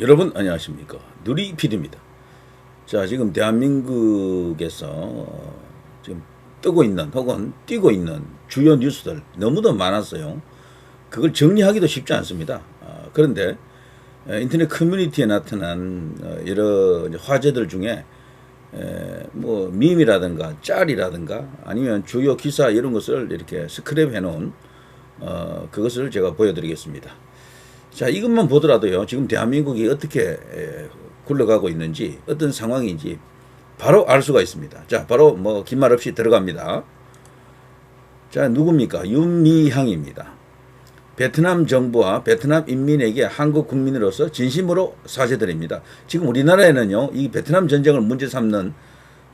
여러분 안녕하십니까 누리PD입니다. 자 지금 대한민국에서 어, 지금 뜨고 있는 혹은 뛰고 있는 주요 뉴스들 너무도 많았어요. 그걸 정리하기도 쉽지 않습니다. 아, 그런데 에, 인터넷 커뮤니티에 나타난 어, 여러 화제들 중에 에, 뭐 밈이라든가 짤이라든가 아니면 주요 기사 이런 것을 이렇게 스크랩 해 놓은 어, 그것을 제가 보여드리겠습니다. 자, 이것만 보더라도요, 지금 대한민국이 어떻게 에, 굴러가고 있는지, 어떤 상황인지 바로 알 수가 있습니다. 자, 바로 뭐, 긴 말 없이 들어갑니다. 자, 누굽니까? 윤미향입니다. 베트남 정부와 베트남 인민에게 한국 국민으로서 진심으로 사죄드립니다. 지금 우리나라에는요, 이 베트남 전쟁을 문제 삼는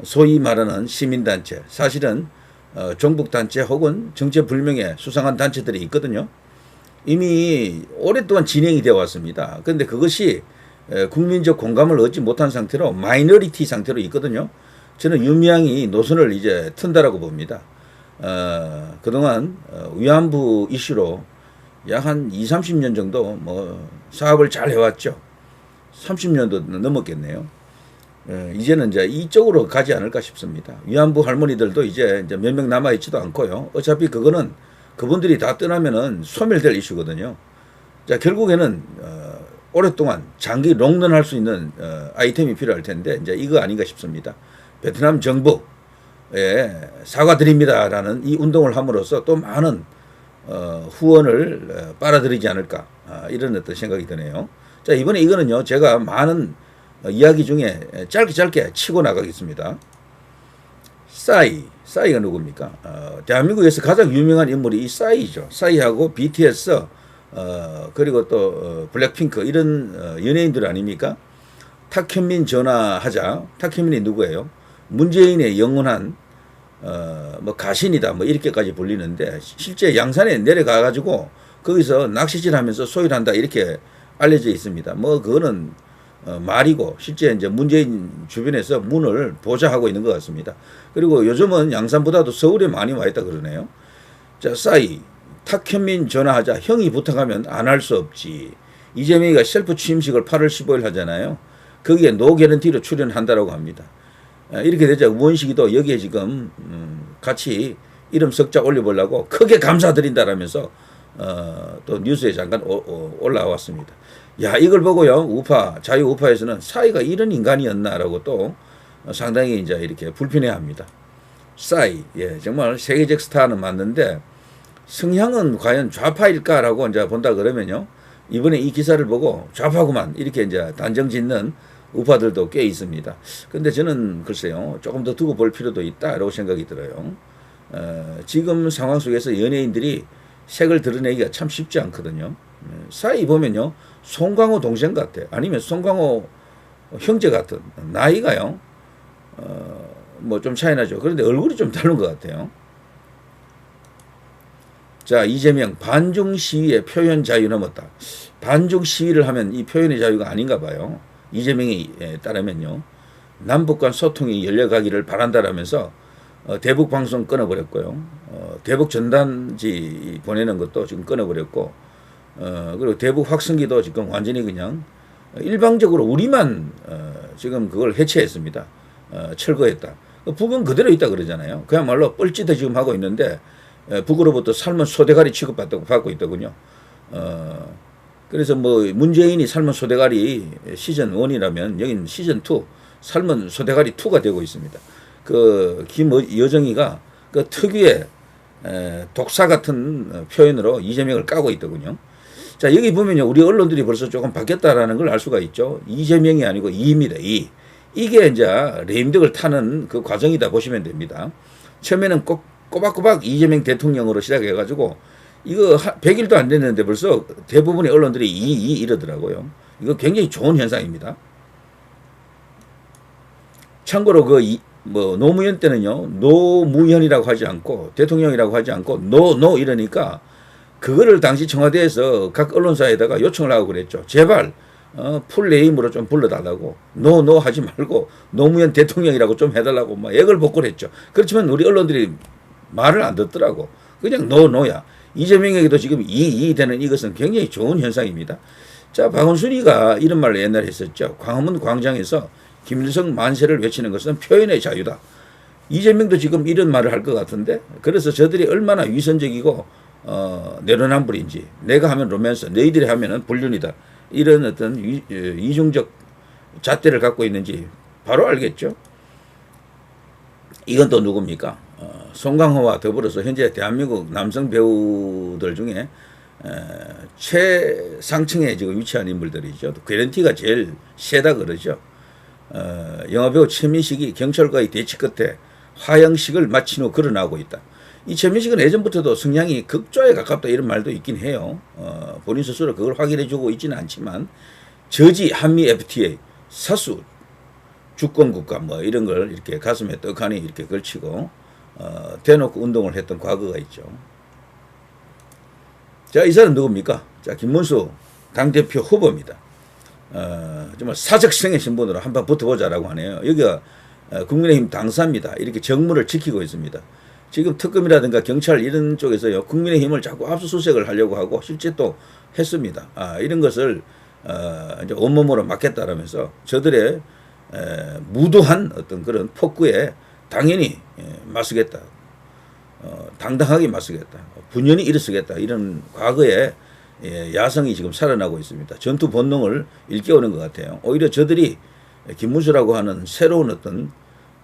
소위 말하는 시민단체, 사실은 어, 종북단체 혹은 정체불명의 수상한 단체들이 있거든요. 이미 오랫동안 진행이 되어 왔습니다. 그런데 그것이 에, 국민적 공감을 얻지 못한 상태로 마이너리티 상태로 있거든요. 저는 윤미향이 노선을 이제 튼다라고 봅니다. 어, 그동안 어, 위안부 이슈로 약 한 2, 30년 정도 뭐 사업을 잘 해왔죠. 30년도 넘었겠네요. 예, 이제는 이제 이쪽으로 가지 않을까 싶습니다. 위안부 할머니들도 이제, 이제 몇 명 남아 있지도 않고요. 어차피 그거는 그분들이 다 떠나면은 소멸될 이슈거든요. 자, 결국에는, 어, 오랫동안 장기 롱런 할 수 있는, 어, 아이템이 필요할 텐데, 이제 이거 아닌가 싶습니다. 베트남 정부에 사과드립니다라는 이 운동을 함으로써 또 많은, 어, 후원을 어, 빨아들이지 않을까, 아, 이런 어떤 생각이 드네요. 자, 이번에 이거는요, 제가 많은 어, 이야기 중에 짧게 짧게 치고 나가겠습니다. 싸이, 싸이가 누굽니까? 어, 대한민국에서 가장 유명한 인물이 이 싸이죠. 싸이하고 BTS, 어, 그리고 또 어, 블랙핑크 이런 어, 연예인들 아닙니까? 탁현민 전화하자. 탁현민이 누구예요? 문재인의 영원한 어, 뭐 가신이다 뭐 이렇게까지 불리는데 실제 양산에 내려가 가지고 거기서 낚시질하면서 소일한다 이렇게 알려져 있습니다. 뭐 그거는 어, 말이고 실제 이제 문재인 주변에서 문을 보좌하고 있는 것 같습니다. 그리고 요즘은 양산보다도 서울에 많이 와 있다 그러네요. 자, 싸이 탁현민 전화하자 형이 부탁하면 안 할 수 없지. 이재명이가 셀프 취임식을 8월 15일 하잖아요. 거기에 노 개런티로 출연한다라고 합니다. 아, 이렇게 되자 우원식이도 여기에 지금 음, 같이 이름 석자 올려보려고 크게 감사드린다라면서 어, 또 뉴스에 잠깐 오- 오- 올라왔습니다. 야 이걸 보고요 우파 자유 우파에서는 사이가 이런 인간이었나라고 또 상당히 이제 이렇게 불편해합니다. 싸이 예 정말 세계적 스타는 맞는데 성향은 과연 좌파일까라고 이제 본다 그러면요 이번에 이 기사를 보고 좌파구만 이렇게 이제 단정짓는 우파들도 꽤 있습니다. 근데 저는 글쎄요 조금 더 두고 볼 필요도 있다라고 생각이 들어요. 어, 지금 상황 속에서 연예인들이 색을 드러내기가 참 쉽지 않거든요. 예, 사이 보면요 송강호 동생 같아 아니면 송강호 형제 같은 나이가요 어, 뭐 좀 차이 나죠. 그런데 얼굴이 좀 다른 것 같아요. 자 이재명 반중 시위의 표현 자유 넘었다. 반중 시위를 하면 이 표현의 자유가 아닌가 봐요. 이재명이 에 따르면요 남북 간 소통이 열려가기를 바란다라면서 어, 대북 방송 끊어버렸고요. 어, 대북 전단지 보내는 것도 지금 끊어버렸고, 어, 그리고 대북 확성기도 지금 완전히 그냥 일방적으로 우리만 어, 지금 그걸 해체했습니다. 어, 철거했다. 북은 그대로 있다 그러잖아요. 그야말로 뻘짓을 지금 하고 있는데 에, 북으로부터 삶은 소대가리 취급받고 받고 있더군요. 어, 그래서 뭐 문재인이 삶은 소대가리 시즌 1이라면 여기는 시즌 2 삶은 소대가리 2가 되고 있습니다. 그 김여정이가 그 특유의 에, 독사 같은 표현으로 이재명을 까고 있더군요. 자 여기 보면요 우리 언론들이 벌써 조금 바뀌었다라는 걸 알 수가 있죠. 이재명이 아니고 이입니다. 이 이게 이제 레임덕을 타는 그 과정이다 보시면 됩니다. 처음에는 꼭 꼬박꼬박 이재명 대통령으로 시작해가지고 이거 100일도 안 됐는데 벌써 대부분의 언론들이 이, 이 이러더라고요. 이거 굉장히 좋은 현상입니다. 참고로 그 뭐 노무현 때는요 노무현이라고 하지 않고 대통령이라고 하지 않고 노노 이러니까 그거를 당시 청와대에서 각 언론사에다가 요청을 하고 그랬죠. 제발 어, 풀 네임으로 좀 불러달라고 노노 하지 말고 노무현 대통령이라고 좀 해달라고 막 액을 복구 했죠. 그렇지만 우리 언론들이 말을 안 듣더라고. 그냥 노 노야. 이재명에게도 지금 이이 되는 이것은 굉장히 좋은 현상입니다. 자, 박원순이가 이런 말을 옛날에 했었죠. 광화문 광장에서 김일성 만세를 외치는 것은 표현의 자유다. 이재명도 지금 이런 말을 할 것 같은데 그래서 저들이 얼마나 위선적이고 어, 내로남불인지 내가 하면 로맨스 너희들이 하면 은 불륜이다 이런 어떤 위, 어, 이중적 잣대를 갖고 있는지 바로 알겠죠. 이건 또 누굽니까? 어, 송강호와 더불어서 현재 대한민국 남성 배우들 중에 에, 최상층에 지금 위치한 인물들이죠. 괴렌티가 제일 세다 그러죠. 어, 영화배우 최민식이 경찰과의 대치 끝에 화형식을 마친 후 걸어나오고 있다. 이 최민식은 예전부터도 성향이 극좌에 가깝다 이런 말도 있긴 해요. 어, 본인 스스로 그걸 확인해주고 있지는 않지만 저지 한미 FTA 사수 주권 국가 뭐 이런 걸 이렇게 가슴에 떡하니 이렇게 걸치고 어, 대놓고 운동을 했던 과거가 있죠. 자, 이 사람 누굽니까? 자, 김문수 당대표 후보입니다. 어, 정말 사적성의 신분으로 한번 붙어보자라고 하네요. 여기가 어, 국민의힘 당사입니다. 이렇게 정무를 지키고 있습니다. 지금 특검이라든가 경찰 이런 쪽에서요, 국민의힘을 자꾸 압수수색을 하려고 하고 실제 또 했습니다. 아, 이런 것을 어, 이제 온몸으로 막겠다라면서 저들의 에, 무도한 어떤 그런 폭구에 당연히 에, 맞서겠다. 어, 당당하게 맞서겠다. 분연히 일어서겠다. 이런 과거에 예, 야성이 지금 살아나고 있습니다. 전투 본능을 일깨우는 것 같아요. 오히려 저들이 김문수라고 하는 새로운 어떤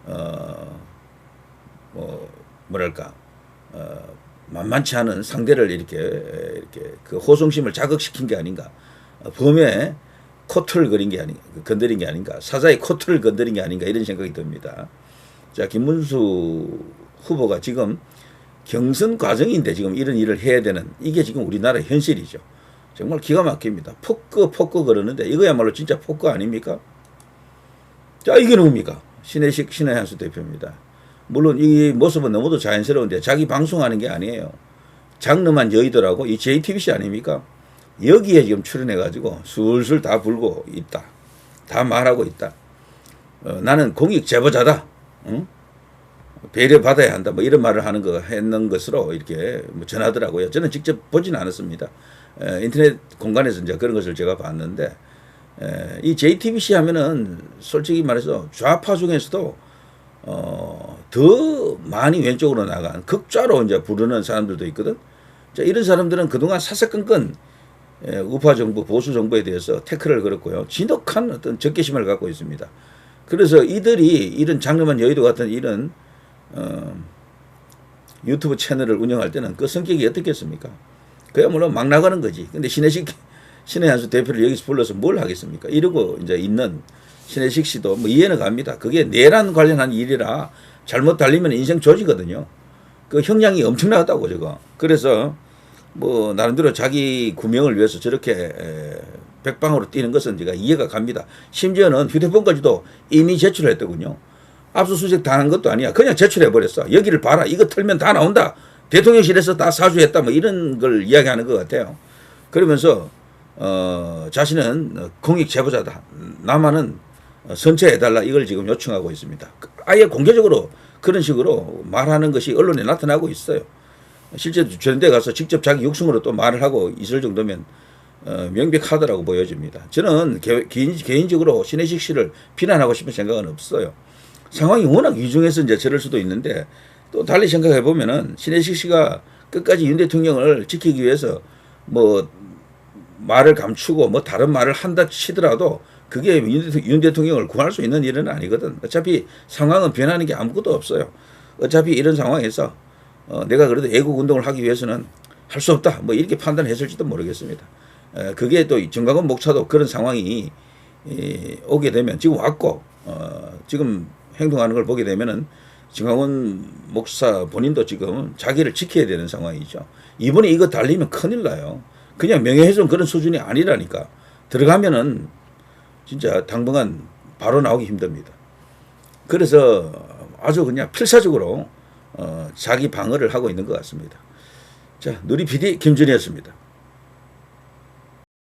어, 뭐 뭐랄까 어, 만만치 않은 상대를 이렇게 이렇게 그 호송심을 자극시킨 게 아닌가. 어, 범의 코트를 그린 게 아닌가, 건드린 게 아닌가, 사자의 코트를 건드린 게 아닌가 이런 생각이 듭니다. 자, 김문수 후보가 지금 경선 과정인데 지금 이런 일을 해야 되는 이게 지금 우리나라 현실이죠. 정말 기가 막힙니다. 폭거 폭거 그러는데 이거야말로 진짜 폭거 아닙니까? 자, 이게 누굽니까? 신혜식 신혜한수 대표입니다. 물론 이 모습은 너무도 자연스러운데 자기 방송하는 게 아니에요. 장르만 여의더라고 이 JTBC 아닙니까? 여기에 지금 출연해가지고 술술 다 불고 있다. 다 말하고 있다. 어, 나는 공익 제보자다. 응? 배려 받아야 한다. 뭐 이런 말을 하는 거 했는 것으로 이렇게 뭐 전하더라고요. 저는 직접 보지는 않았습니다. 에, 인터넷 공간에서 이제 그런 것을 제가 봤는데 에, 이 JTBC 하면은 솔직히 말해서 좌파 중에서도 어, 더 많이 왼쪽으로 나간 극좌로 이제 부르는 사람들도 있거든. 자, 이런 사람들은 그동안 사사건건 예, 우파 정부, 보수 정부에 대해서 태클을 걸었고요. 진득한 어떤 적개심을 갖고 있습니다. 그래서 이들이 이런 장르만 여의도 같은 이런 어, 유튜브 채널을 운영할 때는 그 성격이 어떻겠습니까? 그야말로 막 나가는 거지. 근데 신혜식 신혜 한수 대표를 여기서 불러서 뭘 하겠습니까? 이러고 이제 있는 신혜식 씨도 뭐 이해는 갑니다. 그게 내란 관련한 일이라 잘못 달리면 인생 조지거든요. 그 형량이 엄청나다고 저거. 그래서 뭐 나름대로 자기 구명을 위해서 저렇게 에, 백방으로 뛰는 것은 제가 이해가 갑니다. 심지어는 휴대폰까지도 이미 제출했더군요. 압수수색 당한 것도 아니야. 그냥 제출해 버렸어. 여기를 봐라. 이거 털면 다 나온다. 대통령실에서 다 사주했다. 뭐 이런 걸 이야기하는 것 같아요. 그러면서 어, 자신은 공익 제보자다. 남한은 선처해달라. 이걸 지금 요청하고 있습니다. 아예 공개적으로 그런 식으로 말하는 것이 언론에 나타나고 있어요. 실제 저런데 가서 직접 자기 육성으로 또 말을 하고 있을 정도면 어, 명백하다라고 보여집니다. 저는 개, 개인, 개인적으로 신혜식 씨를 비난하고 싶은 생각은 없어요. 상황이 워낙 위중해서 이제 저럴 수도 있는데 또 달리 생각해 보면은 신혜식 씨가 끝까지 윤 대통령을 지키기 위해서 뭐 말을 감추고 뭐 다른 말을 한다 치더라도 그게 윤 대통령을 구할 수 있는 일은 아니거든. 어차피 상황은 변하는 게 아무것도 없어요. 어차피 이런 상황에서 어, 내가 그래도 애국 운동을 하기 위해서는 할 수 없다. 뭐 이렇게 판단했을지도 모르겠습니다. 에, 그게 또 정강원 목사도 그런 상황이 이, 오게 되면 지금 왔고 어, 지금 행동하는 걸 보게 되면은 정강원 목사 본인도 지금 자기를 지켜야 되는 상황이죠. 이번에 이거 달리면 큰일 나요. 그냥 명예훼손 그런 수준이 아니라니까 들어가면은 진짜 당분간 바로 나오기 힘듭니다. 그래서 아주 그냥 필사적으로 어, 자기 방어를 하고 있는 것 같습니다. 자, 누리 PD 김준이었습니다.